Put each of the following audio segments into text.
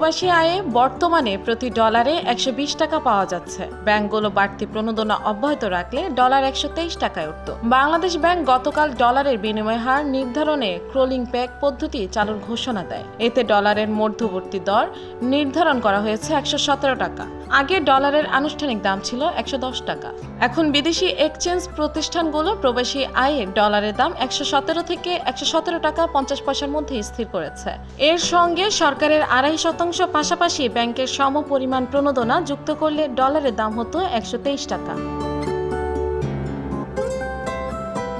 প্রবাসী আয়ে বর্তমানে প্রতি ডলারে একশো বিশ টাকা পাওয়া যাচ্ছে। ব্যাংকগুলো বাড়তি প্রণোদনা অব্যাহত রাখলে ডলার একশো তেইশ টাকায় উঠত। বাংলাদেশ ব্যাংক গতকাল ডলারের বিনিময় হার নির্ধারণে ক্রোলিং প্যাক পদ্ধতি চালুর ঘোষণা দেয়। এতে ডলারের মধ্যবর্তী দর নির্ধারণ করা হয়েছে একশো সতেরো টাকা। আগে ডলারের আনুষ্ঠানিক দাম ছিল একশো দশ টাকা। এখন বিদেশি এক্সচেঞ্জ প্রতিষ্ঠানগুলো প্রবাসী আয়ে ডলারের দাম একশো সতেরো থেকে একশো সতেরো টাকা পঞ্চাশ পয়সার মধ্যে স্থির করেছে। এর সঙ্গে সরকারের আড়াই শতাংশ পাশাপাশি ব্যাংকের সম পরিমাণ প্রণোদনা যুক্ত করলে ডলারের দাম হতো একশো তেইশ টাকা।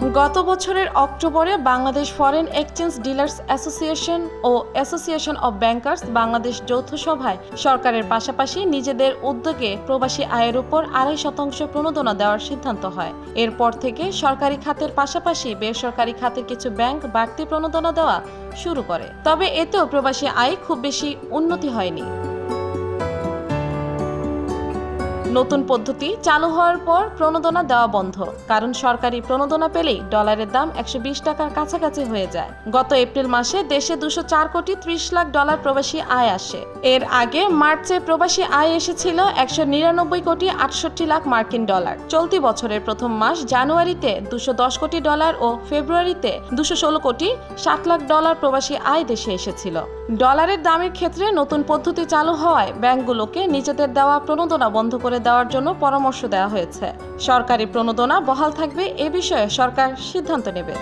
গত বছরের অক্টোবরে Bangladesh foreign exchange dealers association O association of bankers Bangladesh যৌথ সভায় সরকারের পাশাপাশি নিজেদের উদ্যোগে প্রবাসী আয়ের উপর আড়াই শতাংশ প্রণোদনা দেওয়ার সিদ্ধান্ত হয়। এরপর থেকে সরকারি খাতের পাশাপাশি বেসরকারি খাতের কিছু ব্যাংক বাড়তি প্রণোদনা দেওয়া শুরু করে। তবে এতেও প্রবাসী আয় খুব বেশি উন্নতি হয়নি। নতুন পদ্ধতি চালু হওয়ার পর প্রণোদনা দেওয়া বন্ধ। কারণ সরকারি প্রণোদনা পেলেই ডলারের দাম একশো বিশ টাকার কাছাকাছি হয়ে যায়। গত এপ্রিল মাসে দেশে দুশো কোটি ত্রিশ লাখ ডলার প্রবাসী আয় আসে। এর আগে মার্চে প্রবাসী আয় এসেছিল একশো নিরানব্বই কোটি আটষট্টি লাখ মার্কিন ডলার। চলতি বছরের প্রথম মাস জানুয়ারিতে দুশো দশ কোটি ডলার ও ফেব্রুয়ারিতে দুশো ষোলো কোটি ষাট লাখ ডলার প্রবাসী আয় দেশে এসেছিল। ডলারের দামের ক্ষেত্রে নতুন পদ্ধতি চালু হওয়ায় ব্যাংকগুলোকে নিজেদের দেওয়া প্রণোদনা বন্ধ করে দেওয়ার জন্য পরামর্শ দেওয়া হয়েছে। সরকারি প্রণোদনা বহাল থাকবে এ বিষয়ে সরকার সিদ্ধান্ত নেবে।